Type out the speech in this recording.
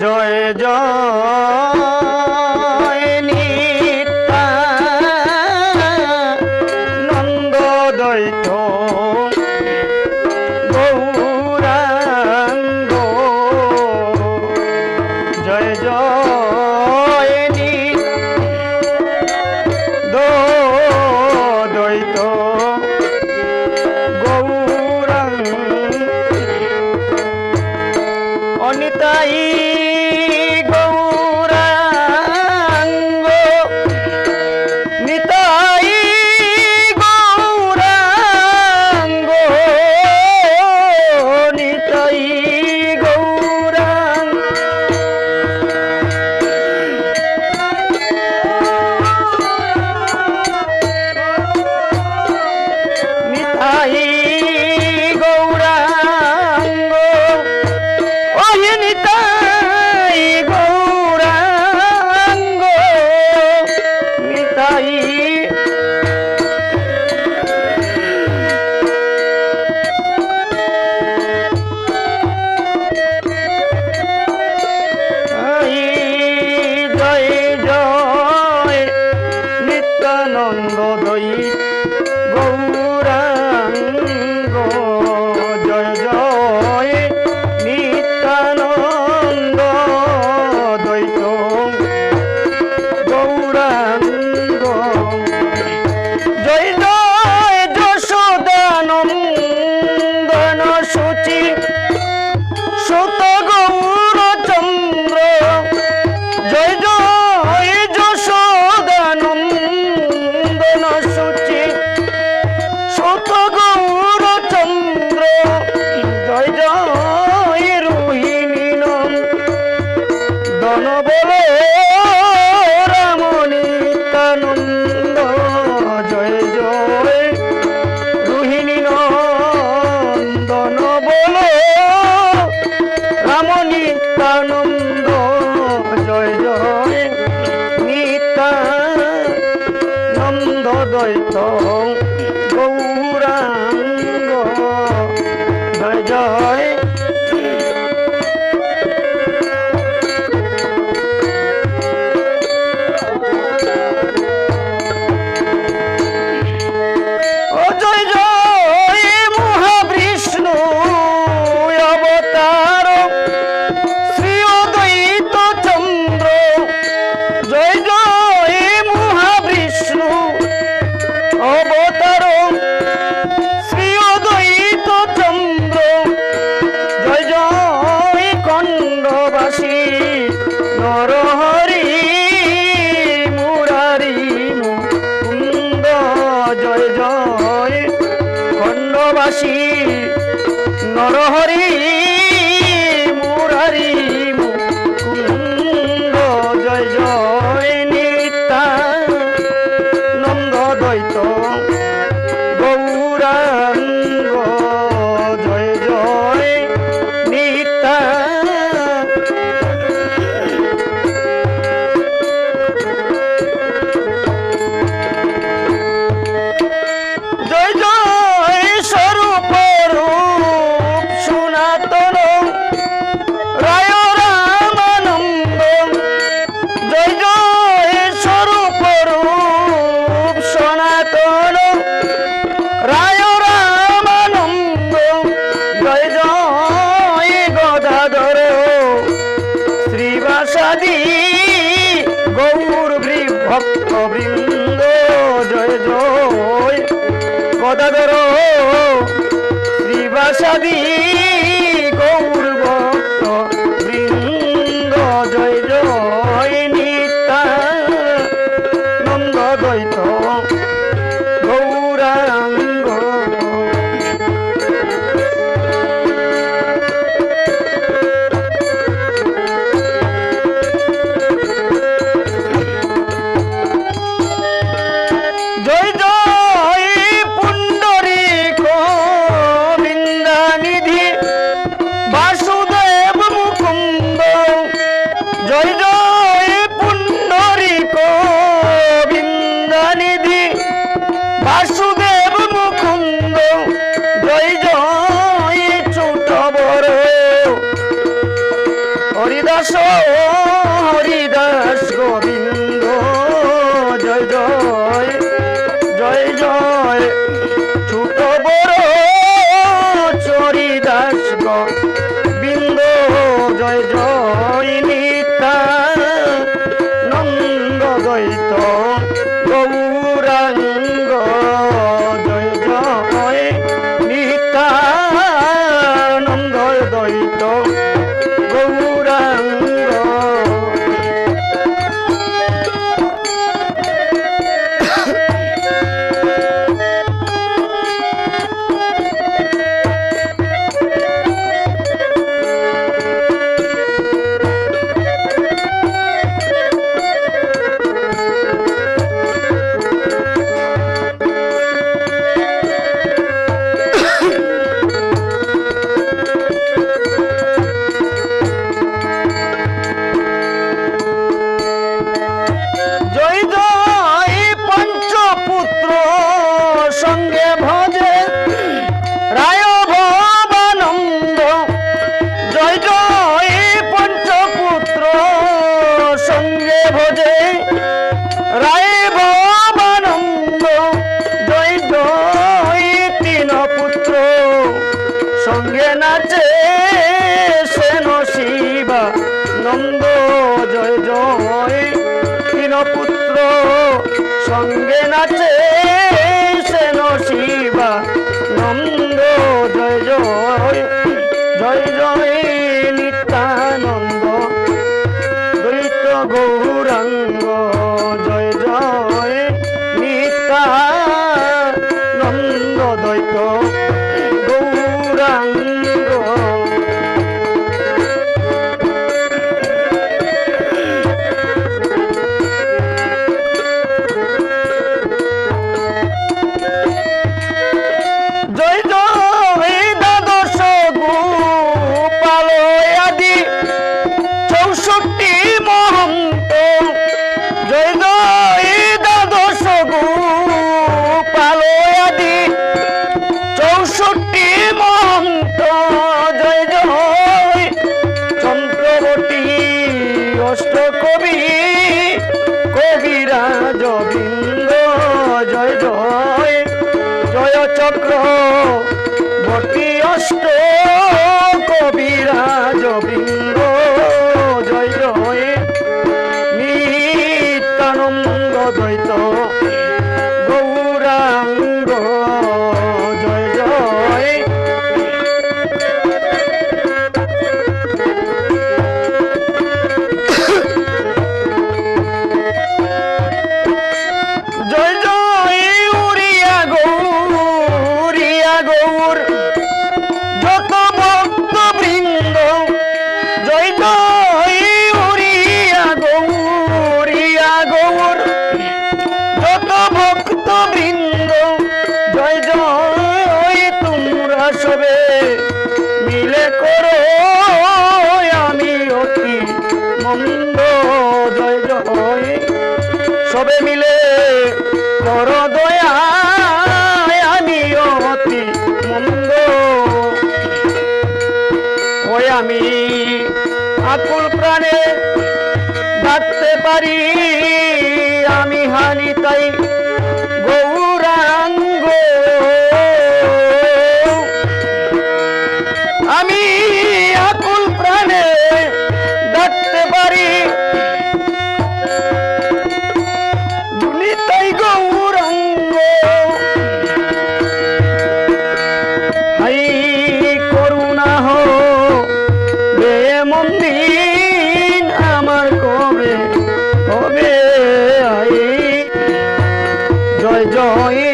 জয় জয় தாயே শ্রীবাসাদি নাচে সেন শিবা নন্দ জয় জয় জয় জয়। গোবিন্দ জয় জয় জয় চক্র ಗೌರ್ প্রাণে ডাকতে পারি আমি হানি তাই hoy